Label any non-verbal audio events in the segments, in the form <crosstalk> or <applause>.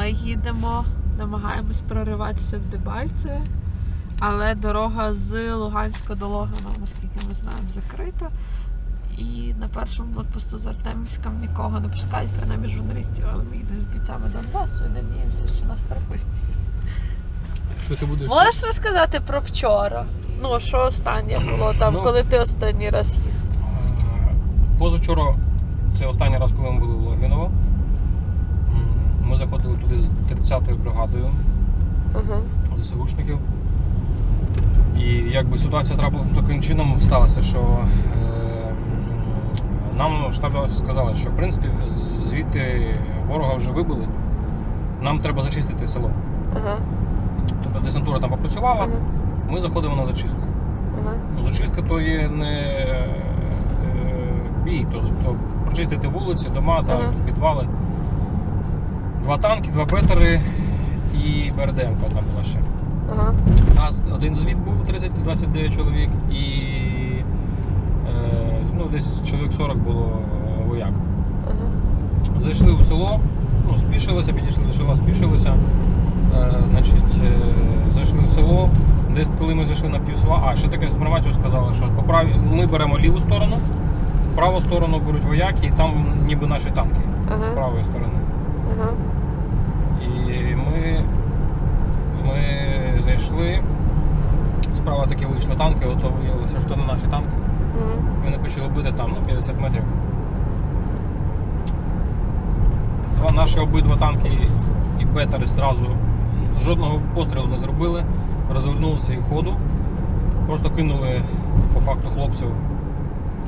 Ми їдемо, намагаємось прориватися в Дебальце, але дорога з Луганська до Логана, наскільки ми знаємо, закрита. І на першому блокпосту з Артемівськом нікого не пускають, принаймні журналістів, але ми їдемо з бійцями Донбасу і надіємося, що нас пропустять. Що ти будеш? Можеш розказати про вчора? Ну, що останнє було там, Ну, коли ти останній раз їхав? Е, Позавчора, це останній раз, коли ми були в Логвіново. Ми заходили туди з 30-ю бригадою Ага. ДСУшників. І якби ситуація трапила таким чином сталася, що е, нам в штабі сказали, що в принципі звідти ворога вже вибили. Нам треба зачистити село. Ага. Тобто десантура там попрацювала, Ага. ми заходимо на зачистку. Ага. Ну, зачистка то є не е, бій, то, то прочистити вулиці, дома, та Ага. підвали. Два танки, два бетери і БРДМ там була ще. Ага. У нас один звіт був 30-29 чоловік і е, ну, десь чоловік 40 було е, вояк. Ага. Зайшли у село, ну, спішилися, підійшли до села, спішилися. Е, значить, е, зайшли в село. Десь коли ми зайшли на пів села, а ще таку інформацію сказали, що по праві ми беремо ліву сторону, праву сторону беруть вояки, і там ніби наші танки з правої сторони. Ага. Ми, ми зайшли. Справа таки вийшли танки, ото виявилося, що не наші танки. Мгм. Вони почали бити там на 50 метрів. Два наші обидва танки і бетери зразу жодного пострілу не зробили, розвернулися і ходу. Просто кинули по факту хлопців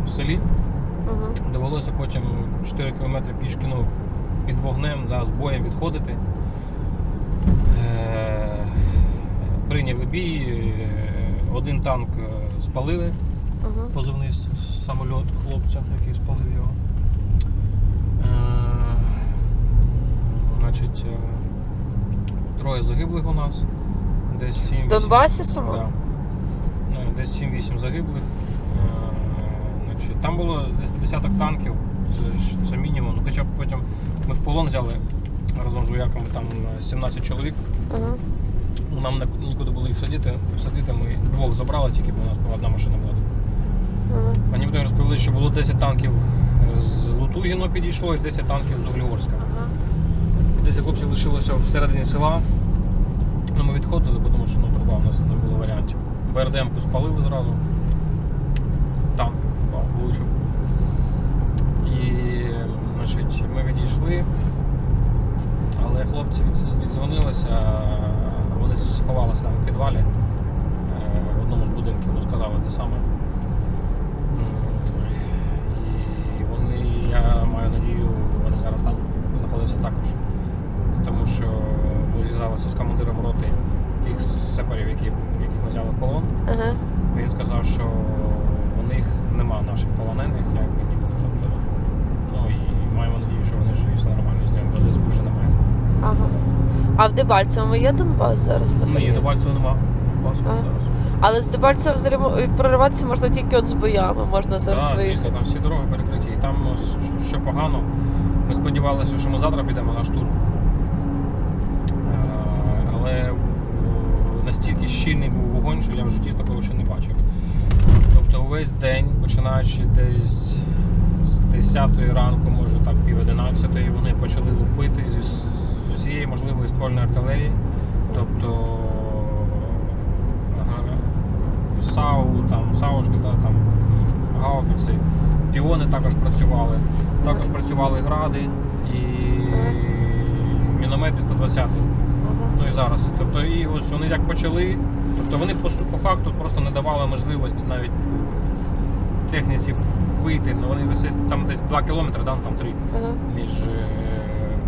в селі. Ага. Довелося потім 4 кілометри пішки ну, під вогнем да, з боєм відходити. Е, Прийняли бій, е, один танк е, спалили Ага. позивний с- самольот хлопця, який спалив його. Значить, троє загиблих у нас. Десь 7 В Донбасі само? Да. Ну, десь 7-8 загиблих. Там було десь десяток танків, це, це мінімум. Ну, хоча б потім ми в полон взяли разом з вояками там е, 17 чоловік. Ага. Нам нікуди було їх садити. Садити ми двох забрали, тільки бо у нас була одна машина була. Ага. Мені потім розповіли, що було 10 танків з Лутугіно підійшло і 10 танків з Углігорська. Ага. І 10 хлопців лишилося всередині села. Ну, ми відходили, тому що ну, труба у нас не було варіантів. БРДМ-ку спалили зразу. Танк вийшов. І значить, ми відійшли. Але хлопці від- віддзвонилися, вони сховалися в підвалі е, в одному з будинків, ну сказали, де саме. М, І вони, я маю надію, вони зараз там знаходяться також. Тому що ми зв'язалися з командиром роти тих сепарів, які, яких ми взяли в полон. Ага. Він сказав, що у них нема наших полонених, якби ніби. Тобто, ну і маємо надію, що вони живі, все нормально з ними, бо зв'язку вже немає з ними. Ага. А в Дебальцевому є Донбас зараз? Ні, батальйон? до нема. Басу А. зараз. Але з Дебальцева взагалі мо- прориватися можна тільки от з боями, можна зараз Так, звісно, виїхати. там всі дороги перекриті. І там ну, що- що погано. Ми сподівалися, що ми завтра підемо на штурм. Е, Але е, настільки щільний був вогонь, що я в житті такого ще не бачив. Тобто увесь день, починаючи десь з 10 ранку, може так пів 11, вони почали лупити зі усієї можливої ствольної артилерії. Тобто САУ, там, САУшки, та, там, гаубиці, піони також працювали. Також працювали гради і міномети 120 Ага. Ну і зараз. Тобто, і ось вони як почали, тобто вони по, по факту просто не давали можливості навіть техніці вийти. Ну, вони десь там десь 2 кілометри, да, там 3 Ага. між е,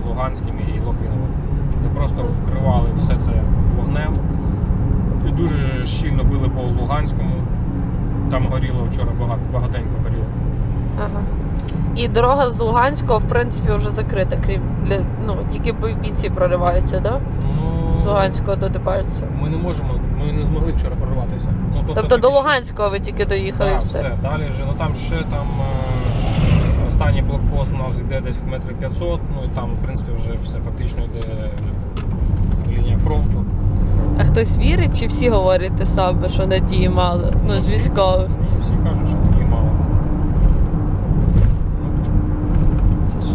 Луганським і Лохвіновим. Вони просто вкривали все це вогнем. І дуже щільно били по Луганському. Там горіло вчора багато, багатенько горіло. Ага. І дорога з Луганського, в принципі, вже закрита, крім для ну тільки бійці прориваються, да? Ну, З Луганського до Дебальцева. Ми не можемо, ми не змогли вчора прорватися. Ну, Тобто до такі Луганського ви тільки доїхали і Так, все. все. Далі вже, ну там ще там е, останній блокпост у нас йде десь метрів 500, ну і там, в принципі, вже все фактично йде лінія фронту. А хтось вірить, чи всі говорять те саме, що надії мало? Ну, з військових. Ні, всі кажуть, що надії мало.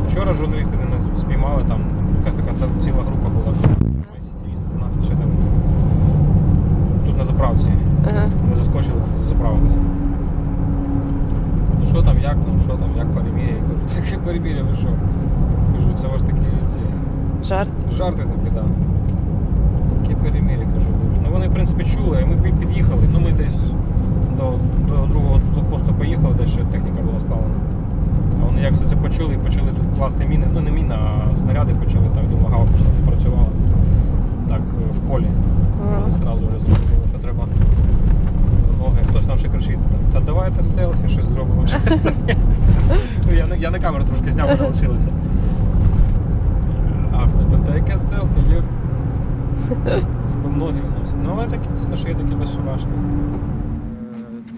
Вчора журналісти мене спіймали, там якась така ціла- ціла група була. Ми сиділи, знати, ще там тут на заправці. Ага. Ми заскочили заправилися. Ну що там, як там, що там, як перемір'я? Я кажу, таке перемір'я, ви що? Кажу, це ваш такі ці Жарт. жарти такі, да. Яке перемір'я, кажу. Ну вони, в принципі, чули, і ми під'їхали. Ну ми десь до, до другого блокпосту поїхали, де ще техніка була спалена. А вони як все це почули і почали тут класти міни. Ну не міни, а снаряди почали там вимагали, почали працювали. Так, е, в полі. Вони Зразу вже зрозуміли, що треба ноги. Хтось там ще кричить, та давайте селфі щось зробимо. Щось. <laughs> Я, на- камеру трошки зняв, не лишилося. Та яке селфі, є. Бо ноги вносять. Ну, але такі дійсно, що є такі безшабашні.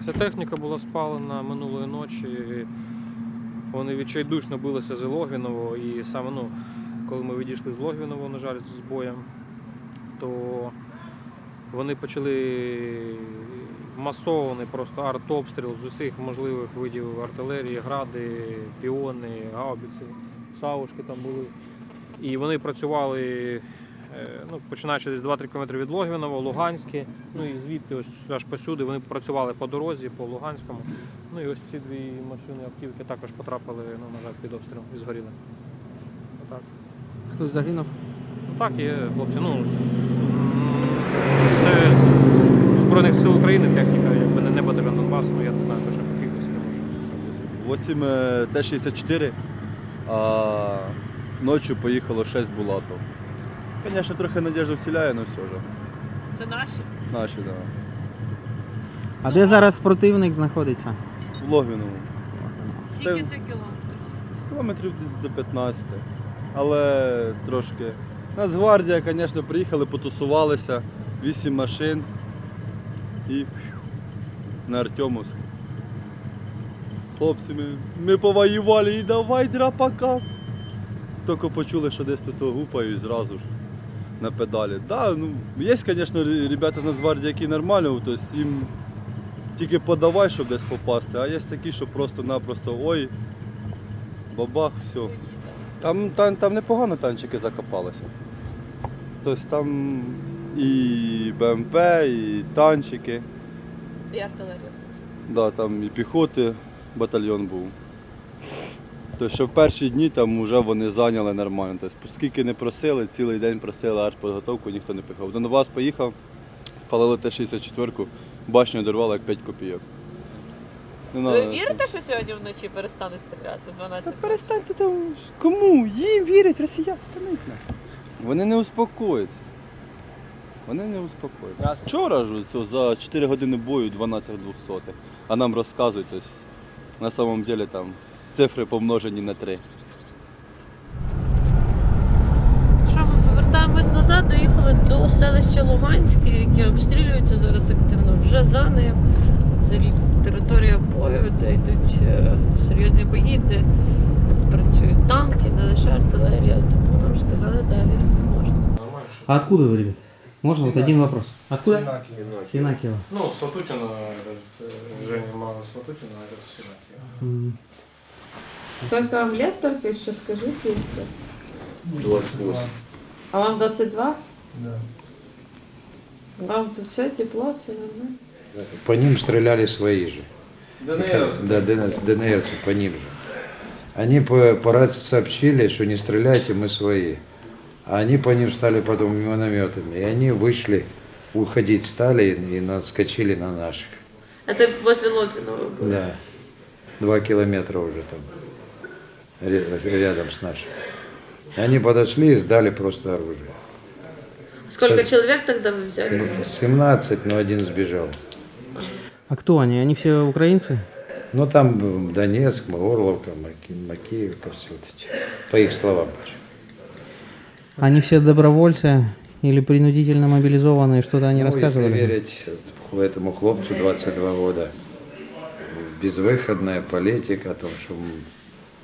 Ця техніка була спалена минулої ночі. Вони відчайдушно билися з Логвіново і саме, ну, коли ми відійшли з Логвіново, на жаль, з боєм, то вони почали масований просто артобстріл з усіх можливих видів артилерії, гради, піони, гаубиці, шаушки там були. І вони працювали, е, ну, починаючи десь 2-3 км від Логвінова, Луганське, ну і звідти ось аж посюди вони працювали по дорозі, по Луганському. Ну і ось ці дві машини автівки також потрапили, ну, на жаль, під обстріл і згоріли. Отак. Хтось загинув? Ну так, є хлопці. Ну, з- це з Збройних сил України техніка, якби не, не батальйон Донбас, ну я не знаю точно по кількості, не можу сказати. 8 е, Т-64, а ночью поїхало 6 булатов. Звісно, трохи надіжду вселяє, але все ж. Це наші? Наші, да. А де зараз противник знаходиться? В Логвінову. Скільки Це- кілометрів? Кілометрів десь до 15. Але трошки. Нацгвардія, звісно, приїхали, потусувалися, 8 машин і на Артемовськ. Хлопці, ми, ми повоювали і давай драпака. Тільки почули, що десь тут гупаю і зразу ж на педалі. Да, ну, є, звісно, ре- ребята з Нацгвардії, які нормально, тобто їм тільки подавай, щоб десь попасти, а є такі, що просто-напросто ой, бабах, все. Там, там, там непогано танчики закопалися. Тобто там і БМП, і танчики, І артилерія. да, там і піхоти батальйон був. Тобто, що в перші дні там вже вони зайняли нормально. Тобто, скільки не просили, цілий день просили артподготовку, ніхто не пихав. До вас поїхав, спалили Т-64, башню дорвали як 5 копійок. Не Ви надо. вірите, що сьогодні вночі перестане стріляти 12? Та перестаньте там. Кому? Їм вірять, росіян. Та ну їх нахер. Вони не успокояться. Вони не успокояться. Вчора ж ось за 4 години бою 12 двохсотих. А нам розказують, ось, на самом деле там цифри помножені на 3. Що ми повертаємось назад, доїхали до селища Луганське, яке обстрілюється зараз активно вже за ним. Це рі- територія бою, де йдуть е, серйозні бої, де працюють танки, не лише артилерія, тому нам сказали далі не можна. Нормально. А откуда вы, ребят? Можно вот один вопрос? Откуда? Синакиево. Синакиево. Ну, Сватутина, этот, э, Женя мало Сватутина, а это Синакиево. М. Сколько вам лет только еще скажите и все. 28. А вам 22? Да. Вам тут все тепло, все нормально? По ним стреляли свои же. ДНР. Да, ДНР, ДНРцы по ним же. Они по, по рации сообщили, что не стреляйте, мы свои. А они по ним стали потом минометами. И они вышли, уходить стали и наскочили на наших. Это возле Логинова было. Да. Два километра уже там. Рядом с нашими. Они подошли и сдали просто оружие. Сколько Так. человек тогда вы взяли? Ну, 17, но один сбежал. А кто они? Они все украинцы? Ну там м, Донецк, Горловка, Маки- Макеевка, все вот эти. По их словам. Они все добровольцы или принудительно мобилизованные? Что-то они ну, если рассказывали? верить этому хлопцу 22 года, безвыходная политика о том, что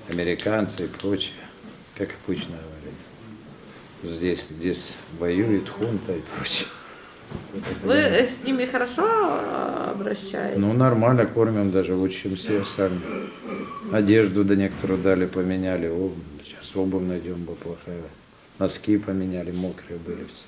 американцы и прочее, как обычно говорят. Здесь, здесь воюет хунта и прочее. Ви з ними хорошо обращаєтесь? Ну, нормально кормим, даже лучше, чем все сами. Одежду до некоторую дали, поменяли. О, сейчас обувь найдем бы плохая. Носки поменяли, мокрые были все.